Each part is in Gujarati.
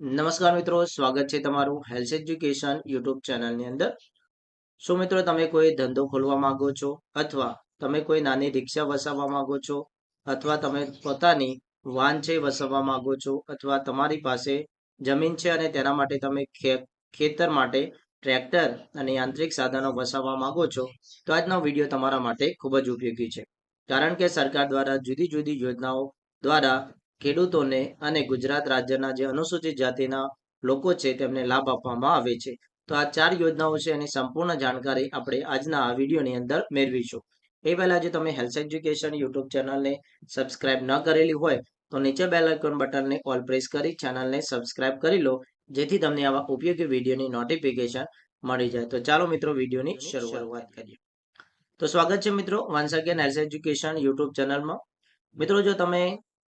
નમસ્કાર મિત્રો, સ્વાગત છે તમારું હેલ્થ એજ્યુકેશન યુટ્યુબ ચેનલની અંદર. શું મિત્રો, તમે કોઈ ધંધો ખોલવા માંગો છો અથવા તમે કોઈ નાની રિક્ષા વસાવવા માંગો છો અથવા તમે પોતાની વાન છે વસાવવા માંગો છો અથવા તમારી પાસે જમીન છે અને તેના માટે તમે ખેતર માટે ટ્રેક્ટર અને યાંત્રિક સાધનો વસાવવા માંગો છો, તો આજનો વીડિયો તમારા માટે ખૂબ જ ઉપયોગી છે. કારણ કે સરકાર દ્વારા જુદી જુદી યોજનાઓ દ્વારા ખેડૂતોને અને ગુજરાત રાજ્યના જે અનુસૂચિત જાતિના લોકો છે તેમને લાભ આપવામાં આવે છે. તો આ ચાર યોજનાઓ છે એની સંપૂર્ણ જાણકારી આપણે આજના આ વિડીયોની અંદર મેળવીશું. એ પહેલા જો તમે હેલ્થ એજ્યુકેશન યુટ્યુબ ચેનલને સબસ્ક્રાઇબ ન કરેલી હોય તો નીચે બેલ આઇકોન બટનને ઓલ પ્રેસ કરી ચેનલને સબસ્ક્રાઇબ કરી લો જેથી તમને આવા ઉપયોગી વિડીયોની નોટિફિકેશન મળી જાય. તો ચાલો મિત્રો વિડીયોની શરૂઆત કરીએ. તો સ્વાગત છે મિત્રો once again health education YouTube ચેનલમાં. મિત્રો જો તમે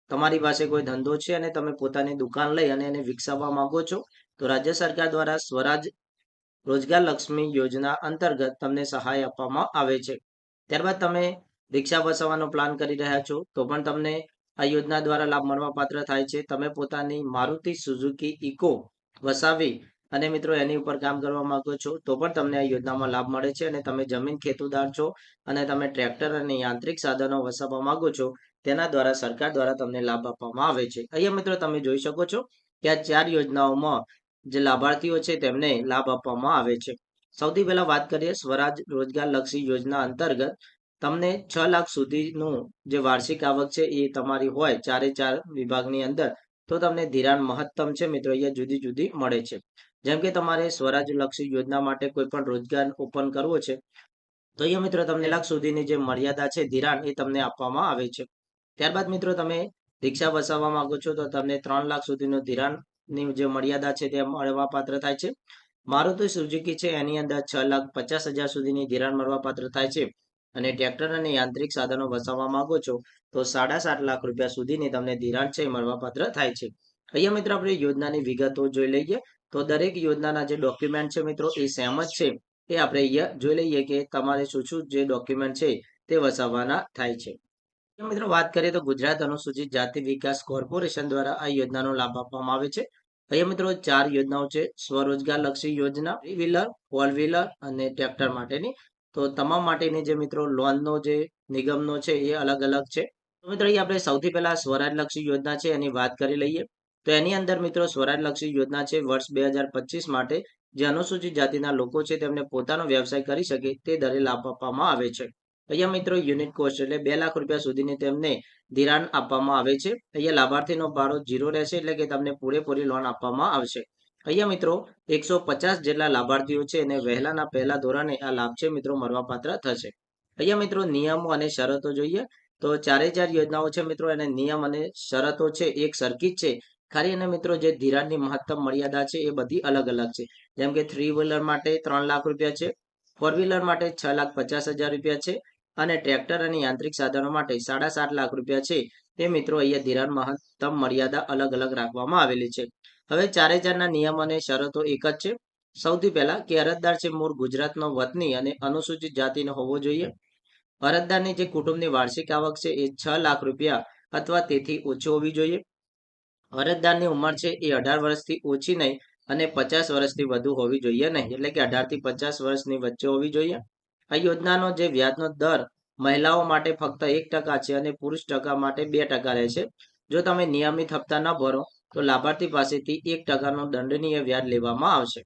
તમારી પાસે કોઈ ધંધો છે અને તમે પોતાની દુકાન લઈ અને એને વિકસાવવા માંગો છો, તો રાજ્ય સરકાર દ્વારા સ્વરાજ રોજગાર લક્ષ્મી યોજના અંતર્ગત તમને સહાય આપવામાં આવે છે. ત્યારબાદ તમે રિક્ષા વસાવવાનો પ્લાન કરી રહ્યા છો, તો પણ તમને આ યોજના દ્વારા લાભ મળવા થાય છે. તમે પોતાની મારુતિ સુઝુકી ઇકો વસાવી અને મિત્રો એની ઉપર કામ કરવા માંગો છો, તો પણ તમને આ યોજનામાં લાભ મળે છે અને તમે જમીન ખેતુદાર છો અને તમે ટ્રેક્ટર અને યાંત્રિક સાધનો વસાવવા માંગો છો. તેના દ્વારા સરકાર દ્વારા તમને લાભ આપવામાં આવે છે. અહીંયા મિત્રો તમે જોઈ શકો છો કે આ ચાર યોજનાઓમાં જે લાભાર્થીઓ છે તેમને લાભ આપવામાં આવે છે. સૌથી પહેલા વાત કરીએ સ્વરાજ રોજગાર લક્ષી યોજના અંતર્ગત તમને છ લાખ સુધીનું જે વાર્ષિક આવક છે એ તમારી હોય ચારે ચાર વિભાગની અંદર તો તમને ધિરાણ મહત્તમ છે મિત્રો અહીંયા જુદી જુદી મળે છે. જેમ કે તમારે સ્વરાજ લક્ષી યોજના માટે કોઈ પણ રોજગાર ઓપન કરવો છે તો અહીંયા મિત્રો તમને લાખ સુધીની જે મર્યાદા છે ધિરાણ એ તમને આપવામાં આવે છે. ત્યારબાદ મિત્રો તમે રિક્ષા વસાવવા માંગો છો તો તમને ત્રણ લાખ સુધીનું ધિરાણની જે મર્યાદા છે તે મળવા પાત્ર થાય છે. મારુતિ સુઝુકી છે, એની અંદર છ લાખ પચાસ હજાર સુધીની ધિરાણ મળવા પાત્ર થાય છે. અને ટ્રેક્ટર અને યાંત્રિક સાધનો વસાવવા માંગો છો તો સાડા સાત લાખ રૂપિયા સુધીની તમને ધિરાણ છે મળવા પાત્ર થાય છે. અહીંયા મિત્રો આપણે યોજનાની વિગતો જોઈ લઈએ. તો દરેક યોજનાના જે ડોક્યુમેન્ટ છે મિત્રો એ સેમ જ છે. એ આપણે અહીંયા જોઈ લઈએ કે તમારે શું શું જે ડોક્યુમેન્ટ છે તે વસાવવાના થાય છે. મિત્રો વાત કરીએ તો ગુજરાત અનુસૂચિત જાતિ વિકાસ કોર્પોરેશન દ્વારા આ યોજનાનો લાભ આપવામાં આવે છે. અહીંયા મિત્રો ચાર યોજનાઓ છે. સ્વરોજગાર લક્ષી યોજના થ્રી વ્હીલર, ફોર વ્હીલર અને ટ્રેક્ટર માટેની. તો તમામ માટેની જે મિત્રો લોનનો જે નિગમનો છે એ અલગ અલગ છે. તો મિત્રો અહીં આપણે સૌથી પહેલા સ્વરાજ લક્ષી યોજના છે એની વાત કરી લઈએ. તો એની અંદર મિત્રો સ્વરાજ લક્ષી યોજના છે વર્ષ બે હજાર પચીસ માટે. જે અનુસૂચિત જાતિના લોકો છે તેમને પોતાનો વ્યવસાય કરી શકે તે દરે લાભ આપવામાં આવે છે. અહીંયા મિત્રો યુનિટ કોસ્ટ એટલે બે લાખ રૂપિયા સુધીની તેમને ધિરાણ આપવામાં આવે છે. અહીંયા લાભાર્થીનો ભાડો જીરો રહેશે એટલે કે તમને પૂરેપૂરી લોન આપવામાં આવશે. અહીંયા મિત્રો એકસો પચાસ જેટલા લાભાર્થીઓ છે અને વહેલાના પહેલા ધોરણે આ લાભ છે મિત્રો મળવાપાત્ર થશે. અહીંયા મિત્રો નિયમો અને શરતો જોઈએ. તો ચારે ચાર યોજનાઓ છે મિત્રો અને નિયમ અને શરતો છે એક સરખી છે. ખાલી અને મિત્રો જે ધિરાણની મહત્તમ મર્યાદા છે એ બધી અલગ અલગ છે. જેમ કે થ્રી વ્હીલર માટે ત્રણ લાખ રૂપિયા છે. ફોર વ્હીલર માટે છ લાખ પચાસ હજાર રૂપિયા છે. અને ટ્રેક્ટર અને યાંત્રિક સાધનો માટે સાડા સાત લાખ રૂપિયા છે. તે મિત્રો અહીંયા ધિરાણ મહત્તમ મર્યાદા અલગ અલગ રાખવામાં આવેલી છે. હવે ચારે ચારના નિયમ અને શરતો એક જ છે. સૌથી પહેલા કે અરજદાર છે મૂળ ગુજરાતનો વતની અને અનુસૂચિત જાતિનો હોવો જોઈએ. અરજદારની જે કુટુંબની વાર્ષિક આવક છે એ છ લાખ રૂપિયા અથવા તેથી ઓછી હોવી જોઈએ. અરજદારની ઉંમર છે એ અઢાર વર્ષથી ઓછી નહીં અને પચાસ વર્ષથી વધુ હોવી જોઈએ નહીં. એટલે કે અઢારથી પચાસ વર્ષની વચ્ચે હોવી જોઈએ. આ યોજનાનો જે વ્યાજનો દર મહિલાઓ માટે ફક્ત એક ટકા છે અને પુરુષ ટકા માટે બે ટકા રહેશે જો તમે નિયમિત હપ્તા ન ભરો, તો લાભાર્થી પાસેથી એક ટકાનો દંડનીય વ્યાજ લેવામાં આવશે.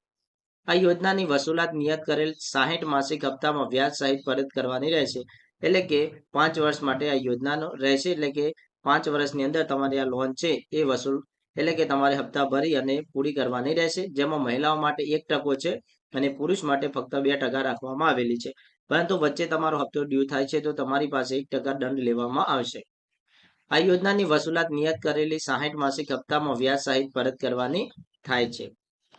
આ યોજનાની વસૂલાત નિયત કરેલ સાહીઠ માસિક હપ્તામાં વ્યાજ સહિત પરત કરવાની રહેશે. એટલે કે પાંચ વર્ષ માટે આ યોજનાનો રહેશે. એટલે કે પાંચ વર્ષની અંદર તમારી આ લોન છે એ વસૂલ, એટલે કે તમારે હપ્તા ભરી અને પૂરી કરવાની રહેશે. જેમાં મહિલાઓ માટે એક ટકો છે અને પુરુષ માટે ફક્ત બે ટકા રાખવામાં આવેલી છે. પરંતુ વચ્ચે તમારો હપ્તો ડ્યુ થાય છે તો તમારી પાસે એક ટકા દંડ લેવામાં આવશે. આ યોજનાની વસૂલાત નિયત કરેલી સાહીઠ માસિક હપ્તામાં વ્યાજ સહિત પરત કરવાની થાય છે.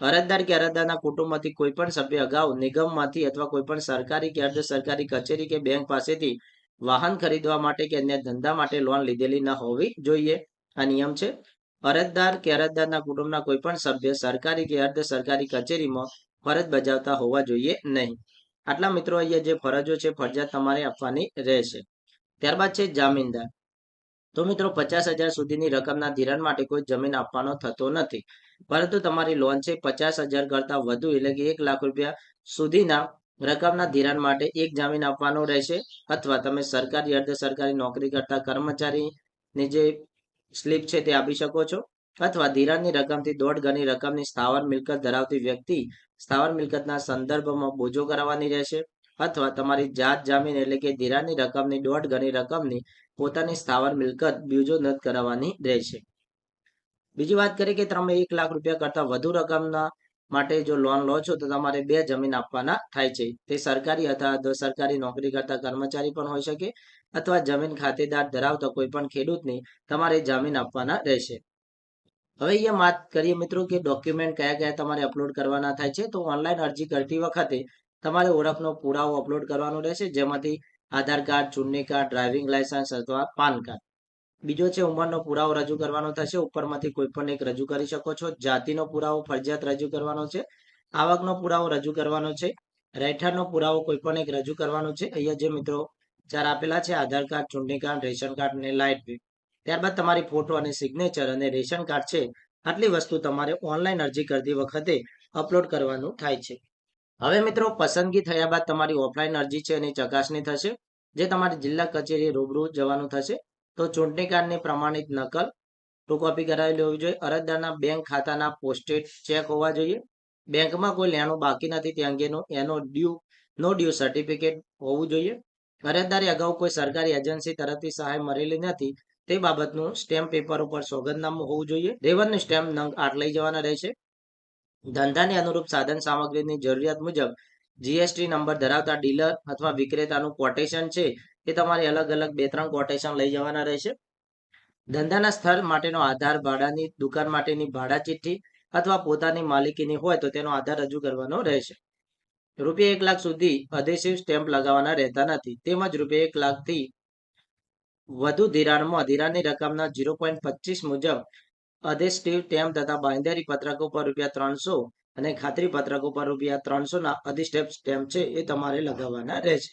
અરજદાર કે અરજદારના કુટુંબમાંથી કોઈ પણ સભ્ય અગાઉ નિગમમાંથી અથવા કોઈ પણ સરકારી કે અર્ધ સરકારી કચેરી કે બેંક પાસેથી વાહન ખરીદવા માટે કે અન્ય ધંધા માટે લોન લીધેલી ન હોવી જોઈએ. આ નિયમ છે. અરજદાર કે અરજદારના કુટુંબના કોઈ પણ સભ્ય સરકારી કે અર્ધ સરકારી કચેરીમાં ફરજ બજાવતા હોવા જોઈએ નહીં. આટલા મિત્રો અહીંયા જે ફરજો છે ફરજિયાત તમારે આપવાની રહેશે. ત્યારબાદ છે જામીનદાર. તો મિત્રો પચાસ હજાર સુધીની રકમના ધિરાણ માટે કોઈ જમીન આપવાનો થતો નથી. પરંતુ તમારી લોન છે પચાસ હજાર કરતા વધુ એટલે કે એક લાખ રૂપિયા સુધીના રકમના ધિરાણ માટે એક જામીન આપવાનો રહેશે. અથવા તમે સરકારી અર્ધ સરકારી નોકરી કરતા કર્મચારીની જે સ્લીપ છે તે આપી શકો છો. અથવા ધિરાણની રકમથી દોઢ ગણી રકમની સ્થાવર મિલકત ધરાવતી વ્યક્તિ સ્થાવર મિલકતના સંદર્ભમાં બોજો કરાવવાની રહેશે અથવા તમારી જાત જામીન એટલે કે ધિરાણની રકમની દોઢ ગણી રકમની પોતાની સ્થાવર મિલકત બીજો નોંધ કરાવવાની રહેશે. બીજી વાત કરીએ કે તમે એક લાખ રૂપિયા કરતા વધુ રકમના માટે જો લોન લો છો તો તમારે બે જમીન આપવાના થાય છે. તે સરકારી અથવા સરકારી નોકરી કરતા કર્મચારી પણ હોઈ શકે અથવા જમીન ખાતેદાર ધરાવતા કોઈ પણ ખેડૂતની તમારે જામીન આપવાના રહેશે. હવે અહીંયા વાત કરીએ મિત્રો કે ડોક્યુમેન્ટ કયા કયા તમારે અપલોડ કરવાના થાય છે. તો ઓનલાઈન અરજી કરતી વખતે તમારે ઓળખનો પુરાવો અપલોડ કરવાનો રહેશે, જેમાંથી આધાર કાર્ડ, ચૂંટણી કાર્ડ ડ્રાઇવિંગ લાયસન્સ અથવા પાન કાર્ડ. બીજો છે ઉંમરનો પુરાવો રજૂ કરવાનો થશે. ઉપરમાંથી કોઈ પણ એક રજૂ કરી શકો છો. જાતિનો પુરાવો, ફરજિયાત રજૂ કરવાનો છે. આવકનો પુરાવો રજૂ કરવાનો છે. રહેઠાણનો પુરાવો કોઈ પણ એક રજૂ કરવાનો છે. અહીંયા જે મિત્રો ચાર આપેલા છે, આધાર કાર્ડ, ચૂંટણી કાર્ડ, રેશન કાર્ડ અને લાઇટ બિલ. ત્યારબાદ તમારી ફોટો અને સિગ્નેચર અને રેશન કાર્ડ છે, આટલી વસ્તુ તમારે ઓનલાઈન અરજી કરતી વખતે અપલોડ કરવાનું થાય છે. હવે મિત્રો, પસંદગી થયા બાદ તમારી ઓફલાઈન અરજી છે એની ચકાસણી થશે, જે તમારી જિલ્લા કચેરી રૂબરૂ જવાનું થશે. તો ચૂંટણી કાર્ડની પ્રમાણિત નકલ ટુ કોપી કરાવેલી હોવી જોઈએ. અરજદારના બેંક ખાતાના પોસ્ટેડ ચેક હોવા જોઈએ. બેંકમાં કોઈ લેણું બાકી નથી, તે અંગેનો એનો ડ્યુ નો ડ્યુ સર્ટિફિકેટ હોવું જોઈએ. અરજદારે અગાઉ કોઈ સરકારી એજન્સી તરફથી સહાય મળેલી નથી તે બાબતનું સ્ટેમ્પ પેપર ઉપર સોગંદનામું હોવું જોઈએ. રેવન્યુ સ્ટેમ્પ નંગ આઠ લઈ જવાના રહેશે. ધંધાને અનુરૂપ સાધન સામગ્રીની જરૂરિયાત મુજબ જીએસટી નંબર ધરાવતા ડીલર અથવા વિક્રેતાનું કોટેશન છે એ તમારે અલગ અલગ બે ત્રણ કોટેશન લઈ જવાના રહેશે. ધંધાના સ્થળ માટેનો આધાર, ભાડાની દુકાન માટેની ભાડા ચિઠ્ઠી અથવા પોતાની માલિકીની હોય તો તેનો આધાર રજૂ કરવાનો રહેશે. રૂપિયા એક લાખ સુધી અધેસિવ સ્ટેમ્પ લગાવવાના રહેતા નથી. તેમજ રૂપિયા એક લાખથી વધુ ધિરાણમાં, ધિરાણની રકમના ઝીરો પોઈન્ટ પચીસ મુજબ અધેસ્ટિવ સ્ટેમ્પ તથા બાંયધરી પત્રકો પર રૂપિયા ત્રણસો અને ખાતરી પત્રકો પર રૂપિયા ત્રણસો ના અધિષ્ઠેપ સ્ટેમ્પ છે એ તમારે લગાવવાના રહેશે.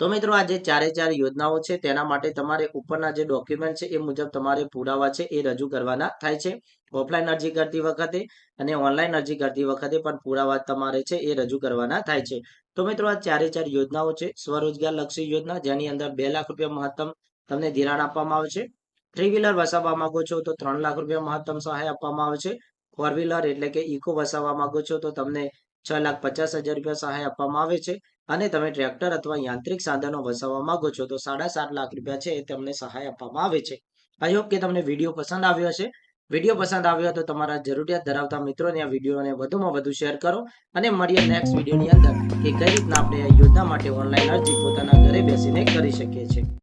તો મિત્રો આ જે ચારે ચાર યોજનાઓ છે, તેના માટે તમારે ઉપરના જે ડોક્યુમેન્ટ છે એ મુજબ તમારે પુરાવા છે એ રજૂ કરવાના થાય છે. ઓફલાઈન અરજી કરતી વખતે અને ઓનલાઈન અરજી કરતી વખતે પણ પુરાવા તમારે છે એ રજૂ કરવાના થાય છે. તો મિત્રો આ ચારે ચાર યોજનાઓ છે સ્વરોજગાર લક્ષી યોજના, જેની અંદર બે લાખ રૂપિયા મહત્તમ તમને ધિરાણ આપવામાં આવે છે. થ્રી વ્હીલર વસાવવા માંગો છો તો ત્રણ લાખ રૂપિયા મહત્તમ સહાય આપવામાં આવે છે. ફોર વ્હીલર એટલે કે ઇકો વસાવવા માંગો છો તો તમને છ લાખ પચાસ હજાર રૂપિયા સહાય આપવામાં આવે છે. અને તમે ટ્રેક્ટર અથવા યાંત્રિક સાધનો વસાવવા માંગો છો તો સાડા સાત લાખ રૂપિયા છે એ તમને સહાય આપવામાં આવે છે. આઈ હોપ કે તમને વીડિયો પસંદ આવ્યો હશે. વીડિયો પસંદ આવ્યો તો તમારા જરૂરિયાત ધરાવતા મિત્રોને આ વિડીયોને વધુમાં વધુ શેર કરો. અને મળીએ નેક્સ્ટ વિડીયોની અંદર કે કઈ રીતના આપણે આ યોજના માટે ઓનલાઈન અરજી પોતાના ઘરે બેસીને કરી શકીએ છીએ.